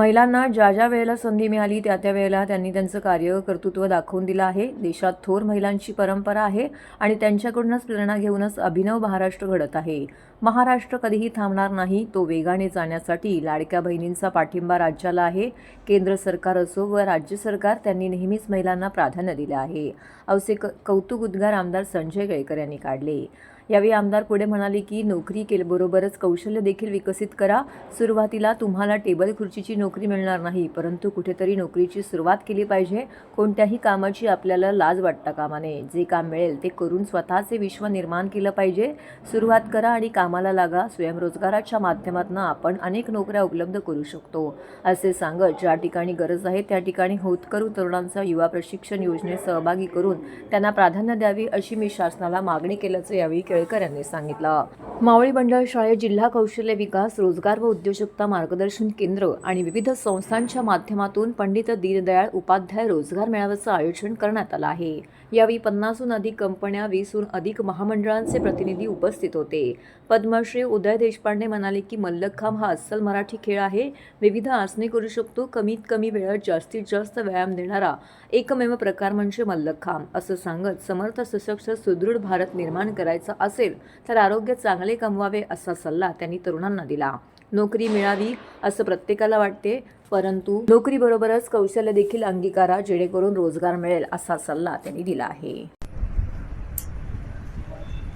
महिलांना ज्या ज्या वेळेला संधी मिळाली त्या त्या वेळेला त्यांनी त्यांचं कार्य कर्तृत्व दाखवून दिलं आहे. देशात थोर महिलांची परंपरा आहे आणि त्यांच्याकडूनच प्रेरणा घेऊनच अभिनव महाराष्ट्र घडत आहे. महाराष्ट्र कधीही थांबणार नाही तो वेगाने जाण्यासाठी लाडक्या बहिणींचा पाठिंबा राज्याला आहे. केंद्र सरकार असो व राज्य सरकार त्यांनी नेहमीच महिलांना प्राधान्य दिलं आहे. असे क कौतुक उद्गार आमदार संजय केळकर यांनी काढले. यावेळी आमदार पुढे म्हणाले की नोकरी केल्याबरोबरच कौशल्य देखील विकसित करा. सुरुवातीला तुम्हाला टेबल खुर्चीची नोकरी मिळणार नाही परंतु कुठेतरी नोकरीची सुरुवात केली पाहिजे. कोणत्याही कामाची आपल्याला लाज वाटता कामा नये. जे काम मिळेल ते करून स्वतःचे विश्व निर्माण केलं पाहिजे. सुरुवात करा आणि कामाला लागा. स्वयंरोजगाराच्या माध्यमातून आपण अनेक नोकऱ्या उपलब्ध करू शकतो. असे सांगत ज्या ठिकाणी गरज आहे त्या ठिकाणी होतकरू तरुणांचा युवा प्रशिक्षण योजनेत सहभागी करून त्यांना प्राधान्य द्यावी अशी मी शासनाला मागणी केल्याचं यावेळी केळकर यांनी सांगितलं. मावळी मंडळ शाळेत जिल्हा कौशल्य विकास रोजगार व उद्योजकता मार्गदर्शन केंद्र आणि विविध संस्थांच्या माध्यमातून पंडित दीनदयाळ उपाध्याय रोजगार मेळाव्याचं आयोजन करण्यात आलं आहे. यावेळी पन्नासहून अधिक कंपन्या वीसहून अधिक महामंडळांचे प्रतिनिधी उपस्थित होते. पद्मश्री उदय देशपांडे म्हणाले की मल्लखांब हा अस्सल मराठी खेळ आहे. विविध आसने करू शकतो. कमीत कमी वेळात जास्तीत जास्त व्यायाम देणारा एकमेव प्रकार म्हणजे मल्लखांब. असं सांगत समर्थ सशक्त सुदृढ भारत निर्माण करायचा असेल तर आरोग्य चांगले कमवावे असा सल्ला त्यांनी तरुणांना दिला. नोकरी मिळावी असं प्रत्येकाला वाटते परंतु नोकरीबरोबरच कौशल्य देखील अंगीकारा जेणेकरून रोजगार मिळेल असा सल्ला त्यांनी दिला आहे.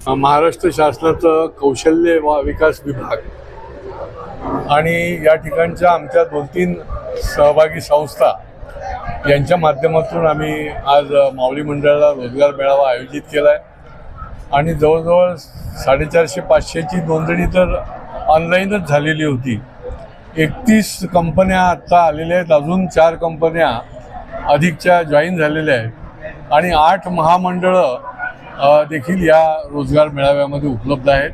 महाराष्ट्र शासनाचं कौशल्य वा- विकास विभाग आणि या ठिकाणच्या आमच्या दोन तीन सहभागी संस्था यांच्या माध्यमातून आम्ही आज माऊली मंडळाला रोजगार मेळावा आयोजित केला आहे आणि जवळजवळ साडेचारशे पाचशेची नोंदणी तर ऑनलाईनच झालेली होती. एकतीस कंपन्या आत्ता आलेल्या आहेत. अजून चार कंपन्या अधिकच्या जॉईन झालेल्या आहेत. आणि आठ महामंडळं देखील या रोजगार मेळाव्यामध्ये उपलब्ध आहेत.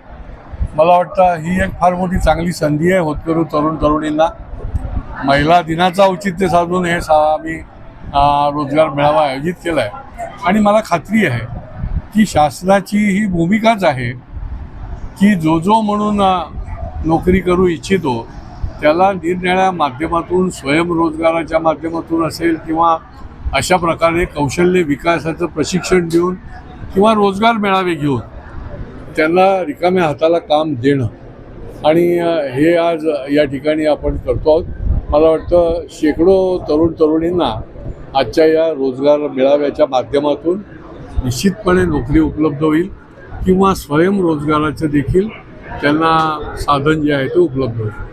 मला वाटतं ही एक फार मोठी चांगली संधी आहे. होतकरू तरुण तरुणींना महिला दिनाचं औचित्य साधून हे सा आम्ही रोजगार मेळावा आयोजित केला आहे आणि मला खात्री आहे की शासनाची ही भूमिकाच आहे की जो जो म्हणून नोकरी करू इच्छितो त्याला निरनिळ्या माध्यमातून स्वयंरोजगाराच्या माध्यमातून असेल किंवा अशा प्रकारे कौशल्य विकासाचं प्रशिक्षण देऊन किंवा रोजगार मेळावे घेऊन त्यांना रिकाम्या हाताला काम देणं. आणि हे आज या ठिकाणी आपण करतो आहोत. मला वाटतं शेकडो तरुण तरुणींना आजच्या या रोजगार मेळाव्याच्या माध्यमातून निश्चितपणे नोकरी उपलब्ध होईल किंवा स्वयंरोजगाराचं देखील त्यांना साधन जे आहे ते उपलब्ध होईल